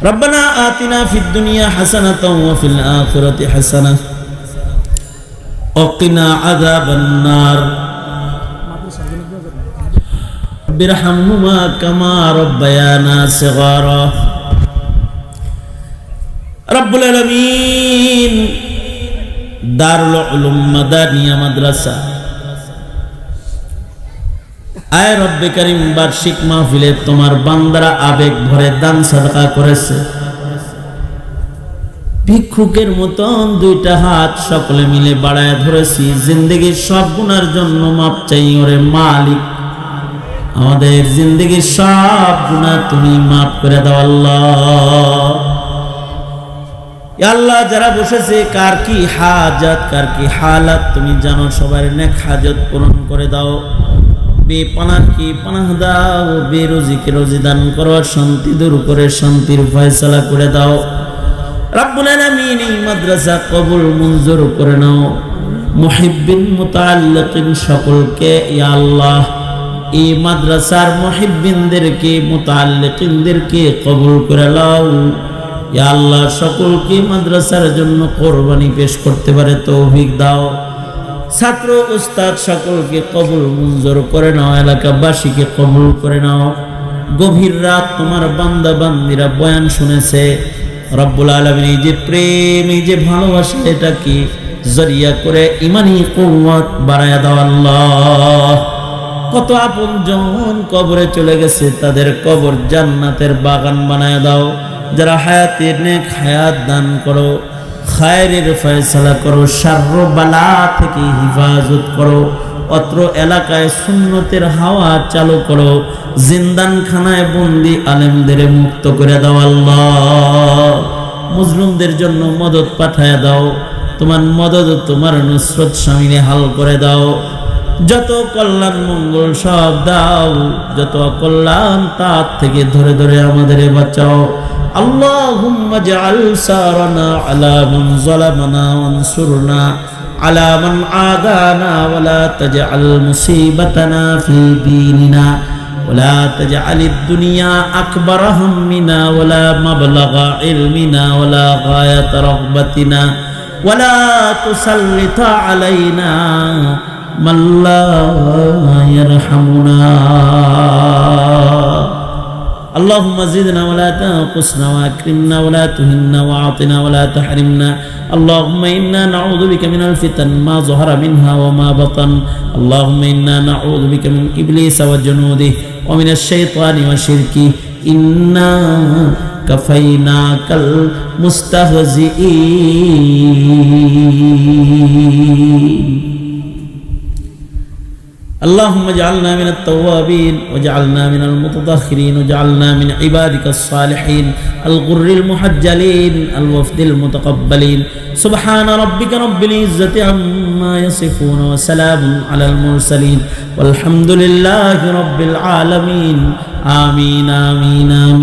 ربنا آتنا في الدنيا حسنة وفي الآخرة حسنة. وقنا عذاب النار. رب ارحمهما كما ربيانا صغارا. رب العالمين دار العلوم مدانية مدرسة. আয় রব্বে করিম, বার্ষিক মাহফিলে তোমার বান্দারা আবেগ ভরে দান সাদকা করেছে। ভিক্ষুকের মতন দুইটা হাত সকলে মিলে বাড়ায় ধরেছি। জিন্দগির সব গুণার জন্য মাপ চাই ওরে মালিক। আমাদের জিন্দগির সব গুণা তুমি মাফ করে দাও আল্লাহ। আল্লাহ যারা বসেছে, কার কি হাজাত, কার কি হালাত, তুমি জানো সবার নেক হাজত পূরণ করে দাও। বেপানার কি পানাহ দাও? বেরোজিকে রোজি দান করো, শান্তি দূর করে শান্তির ফয়সালা করে দাও। রাব্বুল আলামিন মাদ্রাসা কবুল মঞ্জুর করে নাও। মুহিব্বিন মুতাআল্লিকিন সকলকে আল্লাহ, এই মাদ্রাসার মুহিব্বিনদেরকে, মুতাআল্লিকিনদেরকে কবুল করে নাও। ইয়া আল্লাহ, সকলকে মাদ্রাসার জন্য কোরবানি পেশ করতে পারে তৌফিক দাও। ছাত্র উস্তাদ সকলকে কবুল মঞ্জুর করে নাও, এলাকাবাসীকে কবুল করে নাও। গভীর রাত তোমার বান্দা বান্দিরা বয়ান শুনেছে, রব্বুল আলমিন এই যে প্রেম, এই যে ভালোবাসা, এটা কি জরিয়া করে ইমানি কৌমত বাড়ায় দাও আল্লাহ। কত আপন জন কবরে চলে গেছে, তাদের কবর জান্নাতের বাগান বানায় দাও। যারা হায়াতের নেক হায়াত দান করো খায়রের ফয়সালা করো সার্র বালা থেকে হিফাজত করো, অত্র এলাকায় সুন্নতের হাওয়া চালু করো জিন্দান খানায় বন্দি আলেমদের মুক্ত করে দাও আল্লাহ। মুসলিমদের জন্য মদত পাঠায় দাও, তোমার মদত তোমার নুসরত স্বামীনে হাল করে দাও। যত কল্যাণ, মঙ্গল সব দাও, যত কল্যাণ তার থেকে ধরে ধরে আমাদের বাঁচাও। اللهم اجعل سارنا على من ظلمنا وانصرنا على من عادانا ولا تجعل مصيبتنا في ديننا ولا تجعل الدنيا أكبر همنا ولا مبلغ علمنا ولا غاية رغبتنا ولا تسلط علينا من لا يرحمنا اللهم زدنا ولا تنقصنا وأكرمنا ولا تهنا وأعطنا ولا تحرمنا. اللهم إنا نعوذ بك من الفتن ما ظهر منها وما بطن. اللهم إنا نعوذ بك من إبليس وجنوده ومن الشيطان وشركه. إنا كفيناك المستهزئين. اللهم اجعلنا من التوابين واجعلنا من المتطهرين واجعلنا من عبادك الصالحين الغر المحجلين الوفد المتقبلين سبحان ربك رب العزة عما يصفون وسلام على المرسلين والحمد لله رب العالمين آمين آمين آمين